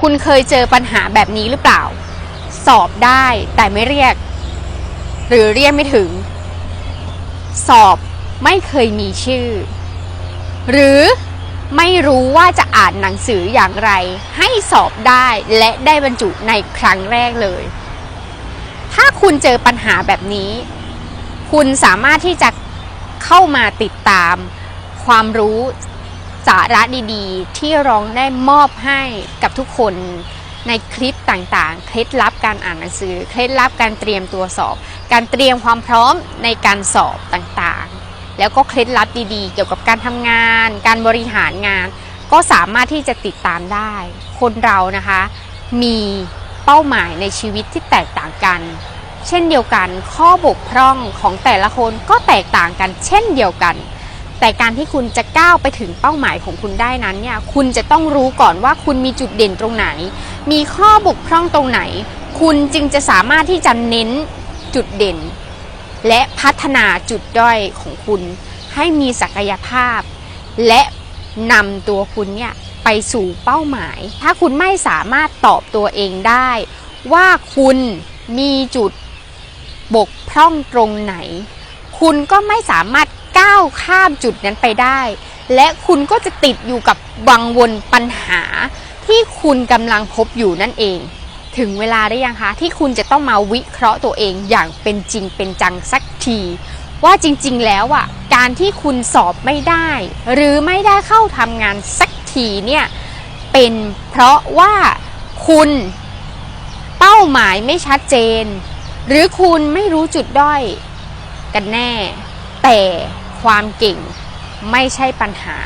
คุณเคยเจอปัญหาแบบนี้หรือเปล่า สอบได้แต่ไม่เรียก หรือเรียกไม่ถึง สอบไม่เคยมีชื่อ หรือไม่รู้ว่าจะอ่านหนังสืออย่างไร ให้สอบได้และได้บรรจุในครั้งแรกเลย ถ้าคุณเจอปัญหาแบบนี้ คุณสามารถที่จะเข้ามาติดตามความรู้ สาระดีๆ ที่ร้องได้มอบให้กับทุกคนในคลิปต่างๆ เคล็ดลับการอ่านหนังสือ เคล็ดลับการเตรียมตัวสอบ การเตรียมความพร้อมในการสอบต่างๆ แล้วก็เคล็ดลับดีๆ เกี่ยวกับการทำงาน การบริหารงาน ก็สามารถที่จะติดตามได้ คนเรานะคะ มีเป้าหมายในชีวิตที่แตกต่างกัน เช่นเดียวกัน ข้อบกพร่องของแต่ละคนก็แตกต่างกัน เช่นเดียวกัน แต่การที่คุณจะก้าวไปถึงเป้าหมายของคุณได้นั้นเนี่ยคุณจะต้องรู้ก่อนว่าคุณมีจุดเด่นตรงไหน มีข้อบกพร่องตรงไหน คุณจึงจะสามารถที่จะเน้นจุดเด่น และพัฒนาจุดด้อยของคุณ ให้มีศักยภาพ และนำตัวคุณเนี่ยไปสู่เป้าหมาย ถ้าคุณไม่สามารถตอบตัวเองได้ ว่าคุณมีจุดบกพร่องตรงไหน คุณก็ไม่สามารถาวข้ามจุดนั้นไปได้ และคุณก็จะติดอยู่กับวังวนปัญหาที่คุณกำลังพบอยู่นั่นเอง ถึงเวลาได้ยังคะที่คุณจะต้องมาวิเคราะห์ตัวเองอย่างเป็นจริงเป็นจังสักที ว่าจริงๆแล้วอะการที่คุณสอบไม่ได้ หรือไม่ได้เข้าทำงานสักทีเนี่ยเป็นเพราะว่าคุณเป้าหมายไม่ชัดเจน หรือคุณไม่รู้จุดด้อยกันแน่ แต่ ความเก่งไม่ใช่ปัญหา